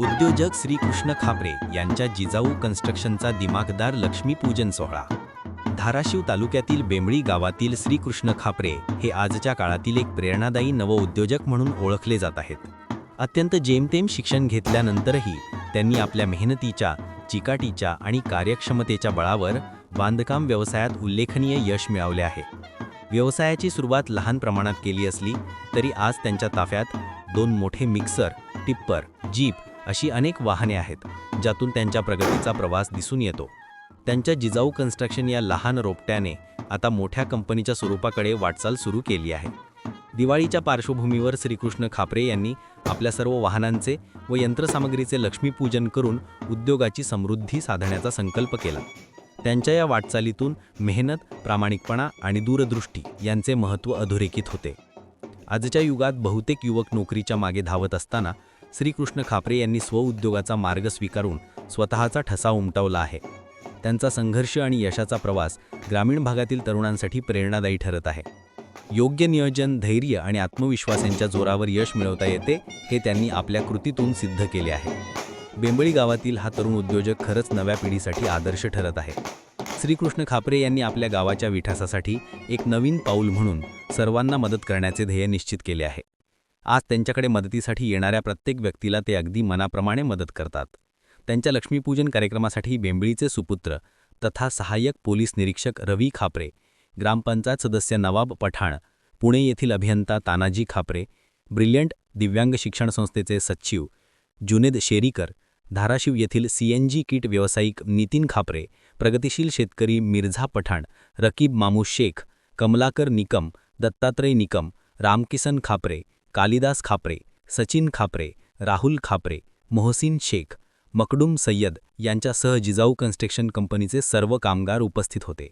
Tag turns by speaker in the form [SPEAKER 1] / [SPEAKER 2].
[SPEAKER 1] उद्योजक श्रीकृष्ण खापरे यांच्या जिजाऊ कन्स्ट्रक्शनचा दिमागदार लक्ष्मीपूजन सोहळा. धाराशिव तालुक्यातील बेंबळी गावातील श्रीकृष्ण खापरे हे आजच्या काळातील एक प्रेरणादायी नवउद्योजक म्हणून ओळखले जात आहेत. अत्यंत जेमतेम शिक्षण घेतल्यानंतरही त्यांनी आपल्या मेहनतीच्या चिकाटीच्या आणि कार्यक्षमतेच्या बळावर बांधकाम व्यवसायात उल्लेखनीय यश मिळवले आहे. व्यवसायाची सुरुवात लहान प्रमाणात केली असली तरी आज त्यांच्या ताफ्यात दोन मोठे मिक्सर टिप्पर जीप अशी अनेक वाहने आहेत ज्यातून त्यांच्या प्रगतीचा प्रवास दिसून येतो. त्यांच्या जिजाऊ कन्स्ट्रक्शन या लहान रोपट्याने आता मोठ्या कंपनीच्या स्वरूपाकडे वाटचाल सुरू केली आहे. दिवाळीच्या पार्श्वभूमीवर श्रीकृष्ण खापरे यांनी आपल्या सर्व वाहनांचे व यंत्रसामग्रीचे लक्ष्मीपूजन करून उद्योगाची समृद्धी साधण्याचा संकल्प केला. त्यांच्या या वाटचालीतून मेहनत प्रामाणिकपणा आणि दूरदृष्टी यांचे महत्त्व अधोरेखित होते. आजच्या युगात बहुतेक युवक नोकरीच्या मागे धावत असताना श्रीकृष्ण खापरे यांनी स्वउद्योगाचा मार्ग स्वीकारून स्वतःचा ठसा उमटवला आहे. त्यांचा संघर्ष आणि यशाचा प्रवास ग्रामीण भागातील तरुणांसाठी प्रेरणादायी ठरत आहे. योग्य नियोजन धैर्य आणि आत्मविश्वास यांच्या जोरावर यश मिळवता येते हे त्यांनी आपल्या कृतीतून सिद्ध केले आहे. बेंबळी गावातील हा तरुण उद्योजक खरंच नव्या पिढीसाठी आदर्श ठरत आहे. श्रीकृष्ण खापरे यांनी आपल्या गावाच्या विठासासाठी एक नवीन पाऊल म्हणून सर्वांना मदत करण्याचे ध्येय निश्चित केले आहे. आज त्यांच्याकडे मदतीसाठी येणाऱ्या प्रत्येक व्यक्तीला ते अगदी मनाप्रमाणे मदत करतात. त्यांच्या लक्ष्मीपूजन कार्यक्रमासाठी बेंबळीचे सुपुत्र तथा सहाय्यक पोलीस निरीक्षक रवी खापरे ग्रामपंचायत सदस्य नवाब पठाण पुणे येथील अभियंता तानाजी खापरे ब्रिलियंट दिव्यांग शिक्षण संस्थेचे सचिव जुनेद शेरीकर धाराशिव येथील सीएनजी किट व्यावसायिक नितीन खापरे प्रगतिशील शेतकरी मिर्झा पठाण रकीब मामू शेख कमलाकर निकम दत्तात्रय निकम रामकिसन खापरे कालिदास खापरे सचिन खापरे राहुल खापरे मोहसिन शेख मकडूम सय्यद यांच्यासह जिजाऊ कन्स्ट्रक्शन कंपनीचे सर्व कामगार उपस्थित होते.